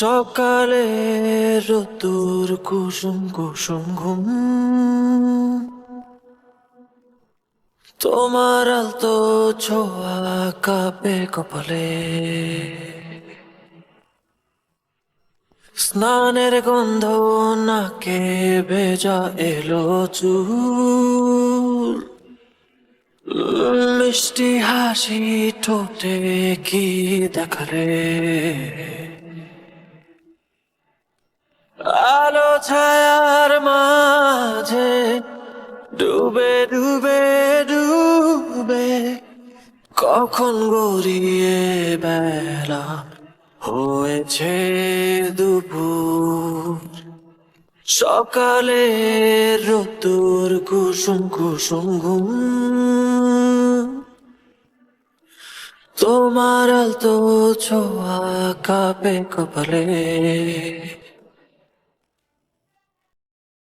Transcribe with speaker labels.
Speaker 1: সকালে রতুর কুসুম কুসুম ঘুম। তোমার আলতো ছোয়া কাপে কপালে। স্নানের গন্ধ নাকে ভেজা এলো চুল। মিষ্টি হাসি ঠোঁটে কি দেখালে? ছায়ার মাঝে ডুবে ডুবে ডুবে কখন গড়িয়ে বেলা হয়েছে দুপুর? সকালে রতুর কুসুম কুসুম ঘুম। তোমার আলতো ছোঁয়া কাপে কপালে